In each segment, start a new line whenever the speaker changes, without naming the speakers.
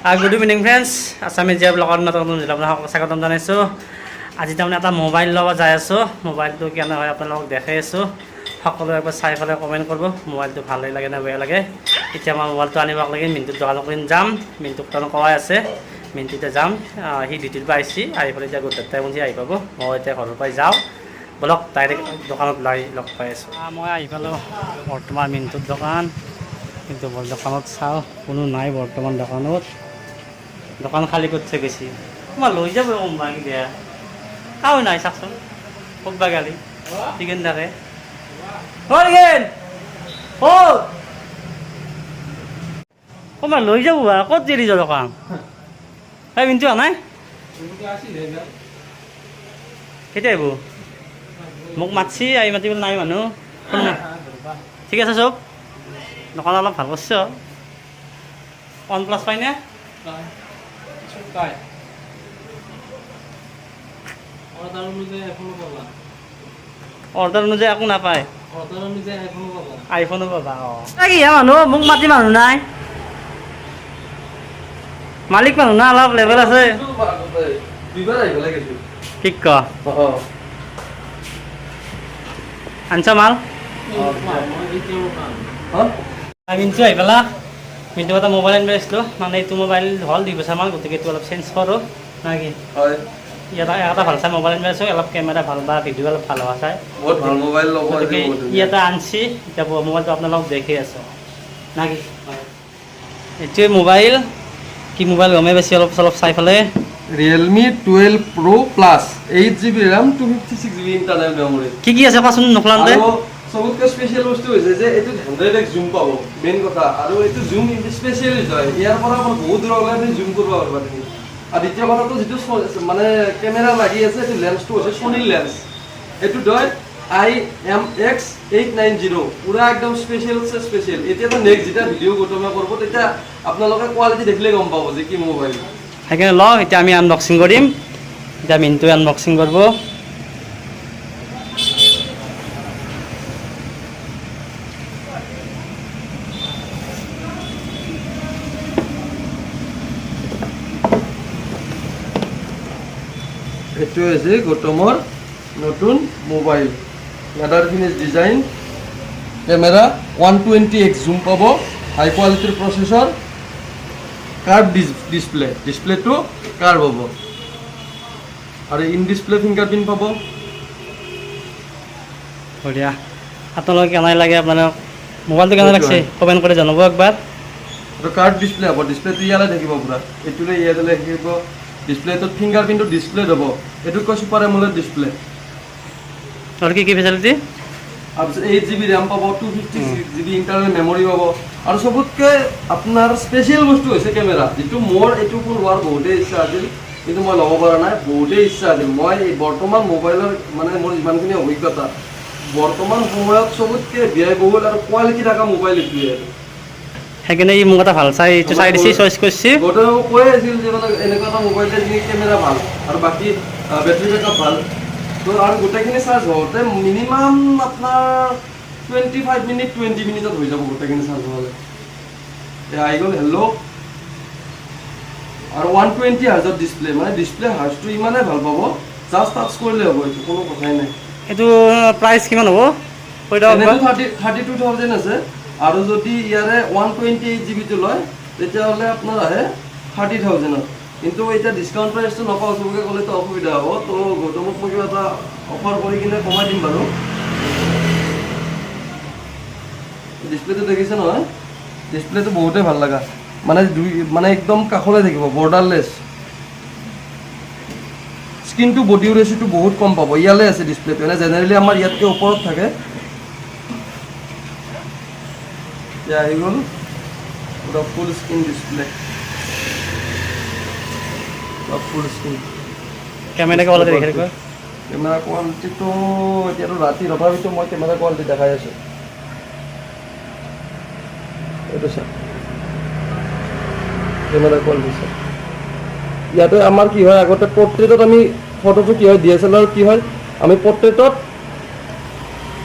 Good evening friends আছামী জীয়া ব্লগত নতুন আপোনালোকক স্বাগতম জনাইছোঁ। আজি তাৰমানে এটা মোবাইল ল'ব যাই আছোঁ। মোবাইলটো কেনে হয় আপোনালোকক দেখাই আছোঁ। সকলোৱে একবাৰ চাই পেলাই কমেণ্ট কৰিব। মোবাইলটো ভালেই লাগে নে বেয়া লাগে? এতিয়া মই মোবাইলটো আনিব লাগে মিণ্টুৰ দোকানত যাম। মিণ্টুক তাৰমানে কোৱাই আছে। মিণ্টুতে যাম। সি ডিউটিৰ পৰা আহিছে আহি পেলাই এতিয়া গোটেই টাইম আহি পাব। মই এতিয়া ঘৰৰ পৰাই যাওঁ। বলক ডাইৰেক্ট দোকানত ওলাই লগ পাই আছোঁ। মই আহি পালোঁ বৰ্তমান মিণ্টুৰ দোকান। কিন্তু দোকানত চাওঁ, কোনো নাই বৰ্তমান দোকানত। দোকান খালী থৈ গৈছে। তোমাৰ লৈ যাব কোনোবা দিয়া। কাও নাই চাচোন ক'বা গালি টিকেন থাকে। গেল হ'ল ক'ৰবাত লৈ যাব বাৰু ক'ত দেৰি যোৱা দোকান? এই মিনটো অহা নাই? কেতিয়া আহিব? মোক মাতছি আহি মাতিবলৈ নাই মানুহ। ঠিক আছে, চব। দোকান অলপ ভালো কৰিছ। ওৱান প্লাছ পাইনে অৰ্ডাৰ অনুযায়ী একো নাপায়। আইফোনো পাবা। অঁ। কি মানুহ মোক মাতি মানুহ নাই? মালিক মানুহ না অলপ লেভেল আছে। কি ক আনছ মাল? মিনটো আহি পেলা। মিনটো এটা মোবাইল আহিছিলোঁ মানে এইটো মোবাইল হ'ল দুই বছৰমান গতিকে এইটো অলপ চেঞ্জ কৰোঁ না কি? ইয়াত এটা ভালো চাই মোবাইল আছোঁ অলপ কেমেৰা ভালো বা ভিডিঅ' অলপ ভালো হোৱা চাই।
ভালো মোবাইল
গতিকে ই এটা আনছি এতিয়া মোবাইলটো আপোনালোকক দেখি আছোঁ। না কি? এইটোৱে মোবাইল কি মোবাইল গমেই বেছি অলপ চলপ চাই পেলাই
Realme twelve pro' plus eight G B RAM two fifty six G B internal memory
কি কি আছে কোৱাচোন নকলাওঁতে
চবতকৈ স্পেচিয়েল বস্তু হৈছে যে এইটোত হাণ্ড্ৰেড এক্স জুম পাব মেইন কথা। আৰু এইটো জুম স্পেচিয়েলিষ্ট হয়। ইয়াৰ পৰা আপোনাৰ বহুত দূৰলৈ আপুনি জুম কৰিব পাৰিবা তুমি আৰু দ্বিতীয় কথাটো যিটো মানে কেমেৰা লাগি আছে এইটো লেন্সটো হৈছে ছনীৰ লেন্স এইটো হয় I M X eight nine zero' পুৰা একদম স্পেচিয়েল স্পেচিয়েল এতিয়াতো নেক্সট যেতিয়া ভিডিঅ' গৌতমে কৰিব, তেতিয়া আপোনালোকে কোৱালিটি দেখিলে গম পাব যে কি মোবাইল
সেইকাৰণে লওঁ এতিয়া আমি আনবক্সিং কৰিম। এতিয়া মিনটোৱে আনবক্সিং কৰিব।
এইটো হৈছে গৌতমৰ নতুন mobile. Leather finish design camera one twenty X zoom পাব হাই কোৱালিটিৰ প্ৰচেছৰ কাৰ্ভ ডিছপ্লে ডিছপ্লেটো কাৰ্ভ হ'ব। আৰু ইন ডিছপ্লে ফিংগাৰপ্ৰিণ্ট পাব।
বঢ়িয়া। আপোনালোকে কেনে লাগে আপোনালোক মোবাইলটো কেনে লাগছে কমেণ্ট কৰি জনাব একবাৰ।
আৰু কাৰ্ভ ডিছপ্লে হ'ব ডিছপ্লেটো ইয়ালৈ থাকিব পূৰা। এইটোলৈ ইয়ালৈ থাকিব। ডিছপ্লেটোত ফিংগাৰপ্ৰিণ্টটো ডিছপ্লে হ'ব এইটোত কৈ ছুপাৰ এমুলেট ডিছপ্লে
আৰু কি কি ফেচিলিটি
তাৰপিছত এইট জি বি ৰেম পাব two fifty G B internal memory পাব। আৰু চবতকৈ আপোনাৰ স্পেচিয়েল বস্তু হৈছে কেমেৰা যিটো মোৰ এইটো ফোন লোৱাৰ বহুতেই ইচ্ছা আছিল কিন্তু মই ল'ব পৰা নাই বহুতেই ইচ্ছা আছিল। মই এই বৰ্তমান মোবাইলৰ মানে মোৰ যিমানখিনি অভিজ্ঞতা। বৰ্তমান সময়ত চবতকৈ ব্যয়বহুল আৰু কোৱালিটি থকা মোবাইল এইটোৱে
সেইকাৰণে ই মোক এটা ভালো চাই এইটো চাই দিছে চইচ কৰিছে
কৈ আছিল যে মানে এনেকুৱা এটা মোবাইল যি কেমেৰা ভালো আৰু বাকী বেটাৰী বেকআপ ভালো। তো আৰু গোটেইখিনি চাৰ্জ হওঁতে মিনিমাম আপোনাৰ টুৱেণ্টি ফাইভ মিনিট টুৱেণ্টি মিনিটত হৈ যাব গোটেইখিনি চাৰ্জ হ'লে। আহি গ'ল হেল্ল' আৰু ওৱান টুৱেণ্টি হাৰ্জৰ ডিছপ্লে মানে ডিছপ্লে হাৰ্জটো ইমানেই ভালো পাব জাষ্ট টাচ কৰিলে হ'ব এইটো কোনো কথাই নাই।
এইটো প্ৰাইচ কিমান হ'ব?
থাৰ্টি টু থাউজেণ্ড আছে। আৰু যদি ইয়াৰে ওৱান টুৱেণ্টি এইট জিবিটো লয়, তেতিয়াহ'লে আপোনাৰ আহে থাৰ্টি থাউজেণ্ডত কিন্তু এতিয়া ডিছকাউণ্ট নাপাওঁ, চবকে ক'লেতো অসুবিধা হ'ব। তো গৌতমক মই কিবা এটা অফাৰ কৰি কিনে কমাই দিম বাৰু। ডিছপ্লেটো দেখিছে নহয়? ডিছপ্লেটো বহুতেই ভালো লগা। মানে দুই মানে একদম কাষলৈ থাকিব বৰ্ডাৰলেছ স্ক্ৰীনটো বডি ৰেচিটো বহুত কম পাব। ইয়ালৈ আছে ডিছপ্লেটো এনে জেনেৰেলি আমাৰ ইয়াতকৈ ওপৰত থাকে। আহি গ'ল। পুৰা ফুল স্ক্ৰীন ডিছপ্লে পুৰা ফুল স্ক্ৰীন
কেমেৰা কোৱালিটি দেখি।
কোৱালিটিটো এতিয়াতো ৰাতি তথাপিতো মই কেমেৰা কোৱালিটি দেখাই আছোঁ। এইটো চাওক কেমেৰা কোৱালিটি চাওক ইয়াতে আমাৰ কি হয় আগতে পৰ্ট্ৰেটত আমি ফটোটো কি হয় ডি এছ এল আৰ কি হয় আমি পৰ্ট্ৰেটত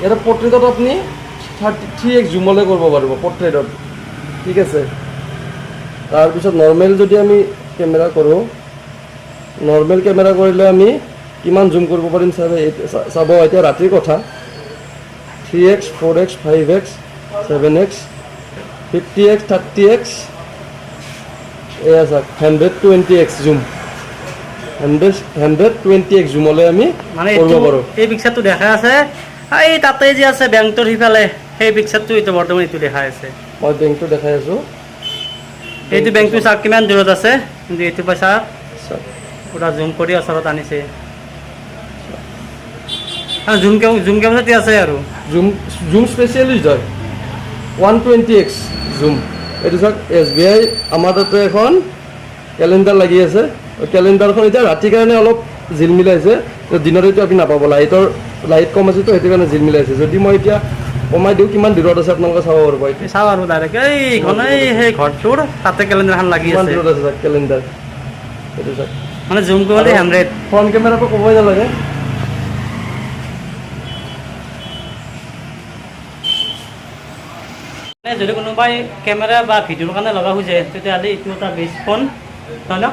ইয়াতে পৰ্ট্ৰেটত আপুনি থাৰ্টি থ্ৰী এক্স জুমলৈ কৰিব পাৰিব পৰ্ট্ৰেটত ঠিক আছে? তাৰপিছত নৰ্মেল যদি আমি কেমেৰা কৰোঁ নৰ্মেল কেমেৰা কৰিলে আমি কিমান জুম কৰিব পাৰিম চাব চাব এতিয়া ৰাতিৰ কথা। Three X four X five X seven X fifty X thirty X এয়া চাওক hundred twenty X zoom hundred hundred twenty X জুমলৈ আমি
মানে
কৰিব পাৰোঁ।
এই পিকচাৰটো দেখাই আছে। এই তাতে যে আছে বেংকটোৰ সিফালে। সেই পিকচাৰটো এইটো বৰ্তমান এইটো দেখাই আছে।
মই বেংকটো দেখাই আছোঁ।
এইটো বেংকটো চাওক কিমান দূৰত আছে? কিন্তু এইটো পইচা পুৰা জুম কৰি ওচৰত আনিছে। আৰু জুম কেম জুম কেমেৰাটো আছে আৰু।
জুম জুম স্পেচিয়েলিষ্ট হয়। One twenty X zoom. এইটো চাওক এছ বি আই আমাৰ তাতে এখন কেলেণ্ডাৰ লাগি আছে। কেলেণ্ডাৰখন এতিয়া ৰাতিৰ কাৰণে অলপ জিলমিলাইছে দিনত এইটো আপুনি নাপাব। লাইটৰ লাইট কম আছেতো সেইটো কাৰণে জিলমিলাইছে যদি মই এতিয়া কমাই দিওঁ কিমান দূৰত আছে আপোনালোকে চাব পাৰিব
চাওঁ আৰু ডাইৰেক্ট এইখন এই সেই ঘৰটোৰ তাতে কেলেণ্ডাৰখন লাগি আছে।
দূৰত আছে কেলেণ্ডাৰ সেইটো চাওক।
মানে জুম কৰিলে হাণ্ড্ৰেড
ফ্ৰণ্ট কেমেৰাটো ক'বই নালাগে।
মানে যদি কোনোবাই কেমেৰা বা ভিডিঅ'ৰ কাৰণে লগা খোজে তেতিয়াহ'লে এইটো এটা বেষ্ট ফোন হয় ন?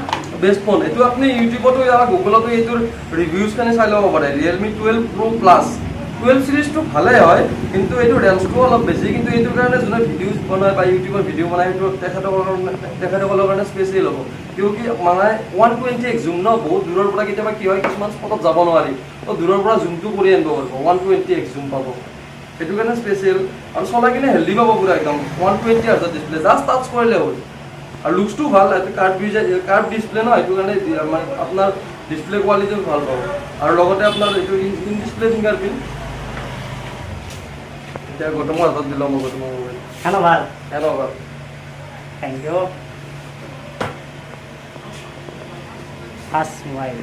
বেষ্ট ফোন এইটো আপুনি ইউটিউবতো গুগলতো এইটোৰ ৰিভিউজখিনি চাই ল'ব পাৰে। Realme twelve pro' plus twelve ছিৰিজটো ভালেই হয়, কিন্তু এইটো ৰেঞ্জটো অলপ বেছি, কিন্তু এইটোৰ কাৰণে যোনে ভিডিঅ'জ বনায় বা ইউটিউবত ভিডিঅ' বনায় সেইটো তেখেতসকলৰ তেখেতসকলৰ কাৰণে স্পেচিয়েল হ'ব। কিয় কি মানে ওৱান টুৱেণ্টি এক্স জুম ন, বহুত দূৰৰ পৰা কেতিয়াবা কি হয়, কিছুমান স্পটত যাব নোৱাৰি। তো দূৰৰ পৰা জুমটো কৰি আনিব পাৰিব ওৱান টুৱেণ্টি এক্স জুম পাব। সেইটো কাৰণে স্পেচিয়েল আৰু চলাই কিনে হেল্ডি পাব পুৰা একদম ওৱান টুৱেণ্টি হাজাৰ ডিছপ্লে জাষ্ট টাচ কৰিলে হ'ল। আৰু লুকছটো ভালো, এইটো কাৰ্ভ কাৰ্ভ ডিছপ্লে ন সেইটো কাৰণে মানে আপোনাৰ ডিছপ্লে কোৱালিটিও ভালো পাব। আৰু লগতে আপোনাৰ এইটো ইন ডিছপ্লে ফিংগাৰ প্ৰিণ্ট এতিয়া গৌতমৰ হাতত দিলোঁ মই গৌতমৰ মোবাইল
কেনে ভালো?
এনেকুৱা
thank you fast mobile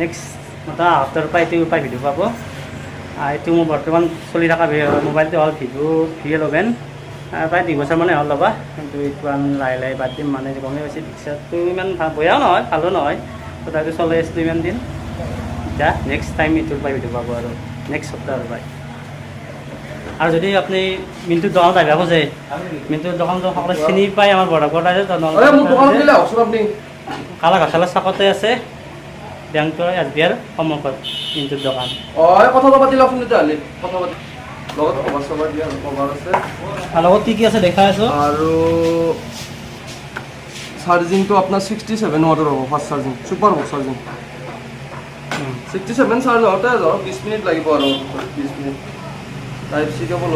next এটা হাতৰ পৰা এইটো পৰা ভিডিঅ' পাব। এইটো মোৰ বৰ্তমান চলি থকা মোবাইলটো হ'ল ভিভ' ভি এলেভেন প্ৰায় দুই বছৰমানে হ'ল ল'বা কিন্তু এইটো আমি লাহে লাহে বাদ দিম মানে গমেই পাইছে পিকচাৰটো ইমান ভালো বেয়াও নহয় ভালো নহয়। তথাপিও চলাই আছিলোঁ ইমান দিন। এতিয়া নেক্সট টাইম এইটোৰ পৰা ভিডিঅ' পাব আৰু। নেক্সট সপ্তাহৰ পৰাই আৰু যদি আপুনি মিণ্টুৰ দোকানত আহিব খোজে মিণ্টুৰ দোকানটো সকলোৱে চিনি পায় আমাৰ বৰগড় আছে
আৰে
কালা ঘাচালা চাকতে আছে বেংকৰ এছ বি আইৰ সন্মুখত মিণ্টুৰ দোকান।
লগত
আৰু কি কি আছে দেখাই আছোঁ?
আৰু চাৰ্জিংটো আপোনাৰ ছিক্সটি ছেভেন ৱাটৰ হ'ব ফাৰ্ষ্ট চাৰ্জিং ছুপাৰ হ'ব চাৰ্জিং। ছিক্সটি ছেভেন চাৰ্জ হওঁতে ধৰক বিছ মিনিট লাগিব আৰু বিছ মিনিট। টাইপ চি কেবল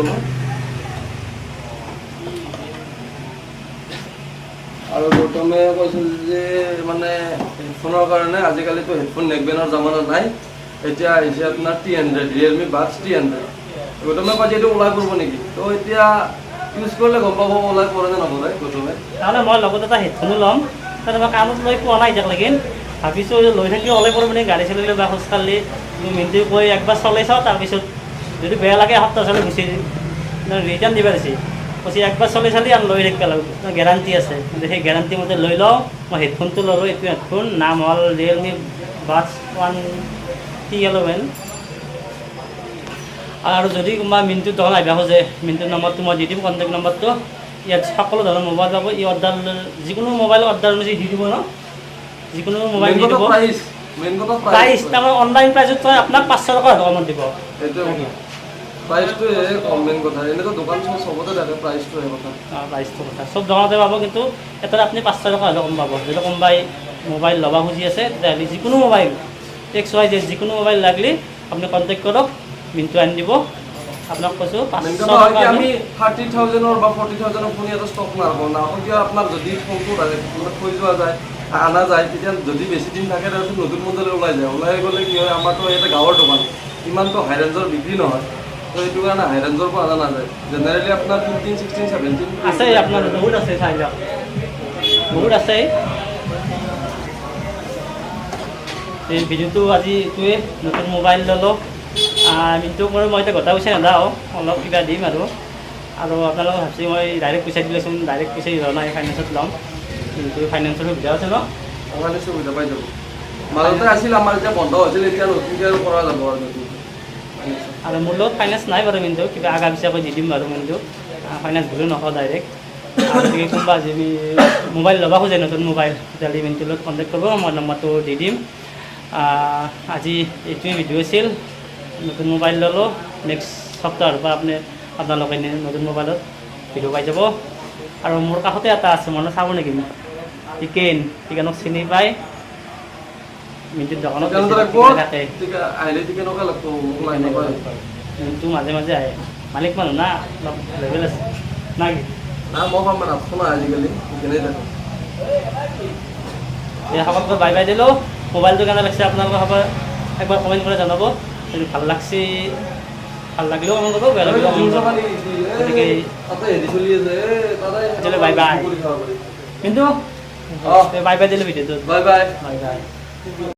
আৰু গৌতমে কৈছিল যে মানে হেডফোনৰ কাৰণে আজিকালিতো হেডফোন নেকবেনৰ জামানা নাই। এতিয়া আহিছে আপোনাৰ T hundred Realme buds T hundred গৌতমে যে এইটো ওলাই কৰিব নেকি? তো এতিয়া ইউজ কৰিলে গম পাব ওলাই পৰে নে নপৰে গৌতমে।
তাৰমানে মই লগত এটা হেডফোনো ল'ম। তাৰমানে মই কামত লৈ পোৱা নাই এতিয়ালৈকে ভাবিছোঁ লৈ থাকিলে ওলাই পৰ মানে গাড়ী চলিলে বা খোজ কাঢ়িলে মিনিটে কৈ একবাৰ চলাই চাওঁ তাৰপিছত যদি বেয়া লাগে এসপ্তাহ চলি গুচি ৰিটাৰ্ণ দিব দিছে। কৈছে একবাৰ চলাই চালি আৰু লৈ থাকিব লাগিব। গেৰাণ্টি আছে। কিন্তু সেই গেৰাণ্টি মতে লৈ লওঁ। মই হেডফোনটো ল'লোঁ এইটো হেডফোন নাম হ'ল ৰিয়েলমি বাছ ওৱান টি এলেভেন আৰু যদি কোনোবা মিণ্টুৰ দোকান আহিব খোজে মিণ্টুৰ নম্বৰটো মই দি দিম কণ্টেক্ট নম্বৰটো। ইয়াত সকলো ধৰণৰ মোবাইল পাব। ই অৰ্ডাৰ যিকোনো মোবাইল অৰ্ডাৰ অনুযায়ী দি দিব ন? যিকোনো মোবাইল দি দিব।
প্ৰাইচ
তাৰমানে অনলাইন প্ৰাইচত আপোনাক পাঁচশো টকা কমত দিব।
সেইটোৱে প্ৰাইচটোৱে কম মেইন কথা। এনেতো দোকান চব চবতে থাকে প্ৰাইচটোৱে কথা।
প্ৰাইচটো কথা। চব দোকানতে পাব কিন্তু এটাত আপুনি পাঁচশো টকা হ'লে কম পাব। যদি কোনোবাই মোবাইল ল'ব খুজি আছে তেতিয়াহ'লে যিকোনো মোবাইল এক্স ৱাই জেড যিকোনো মোবাইল লাগিলে আপুনি কণ্টেক্ট কৰক মিনটো আনি দিব। আপোনাক কৈছোঁ আমি
থাৰ্টি থাউজেণ্ডৰ বা ফৰ্টি থাউজেণ্ডৰ ফোন ইয়াতে ষ্টক নাৰাখোঁ। নাৰাখোঁ কিয়? আপোনাৰ যদি ফোনটো থৈ যোৱা যায় অনা যায় তেতিয়া যদি বেছি দিন থাকে তাৰপিছত নতুন মডেল ওলাই যায়। ওলাই গ'লে কি হয় আমাৰতো ইয়াতে গাঁৱৰ দোকান। ইমানটো হাই ৰেঞ্জৰ বিক্ৰী নহয়। তো সেইটো কাৰণে হাই ৰেঞ্জৰ পৰা অনা নাযায়। জেনেৰেলি আপোনাৰ ফিফটিন ছিক্সটিন ছেভেণ্টিন
আছে আপোনাৰ বহুত আছে চাই লওক বহুত আছে। এই ভিডিঅ'টো আজি এইটোৱে নতুন মোবাইল ল'লোঁ। মিনটো কৰি মই এতিয়া গোটা পইচা নেদাওঁ অলপ কিবা দিম আৰু। আৰু আপোনালোকে ভাবছি মই ডাইৰেক্ট পইচা দিলেচোন ডাইৰেক্ট পইচা লোৱা নাই ফাইনেন্সত ল'ম। কিন্তু ফাইনেন্সৰ সুবিধা আছে ন?
আমাৰ সুবিধা পাই যাব। মাজতে আছিল আমাৰ এতিয়া বন্ধ হৈছিল এতিয়া নতুনকৈ আৰু কৰা যাব আৰু
আৰু মোৰ লগত ফাইনেন্স নাই বাৰু কিন্তু কিবা আগা পিছাকৈ দি দিম বাৰু কিন্তু ফাইনেন্স ঘূৰি নকওঁ ডাইৰেক্ট যদি কোনোবা যদি মোবাইল ল'ব খোজে, নতুন মোবাইল তেতিয়াহ'লে মিণ্টুৰ লগত কণ্টেক্ট কৰিব, মই নম্বৰটো দি দিম। আজি এইটোৱে ভিডিঅ' আছিল। নতুন মোবাইল ল'লোঁ। নেক্সট সপ্তাহৰ পৰা আপুনি আপোনালোকে নতুন মোবাইলত ভিডিঅ' পাই যাব। আৰু মোৰ কাষতে এটা আছে মনত চাব নেকি? চিকেন চিকেনক চিনি পায়। মিণ্টুৰ দোকানত মিণ্টু মাজে মাজে আহে। মালিক মানুহ না অলপ লেভেল আছে। না কি? এই সকলোকে বাই বাই দিলোঁ। মোবাইলটো কেনে লাগিছে আপোনালোকে সকলো একবাৰ কমেণ্ট কৰি জনাব। যদি ভালো লাগছে ভালো লাগিলেও কমেণ্ট কৰিব বেয়া লাগিলেও গতিকে
খাব পাৰি।
কিন্তু। বাই বাই দিলোঁ ভিডিঅ'টোত।
Bye bye.
Bye bye.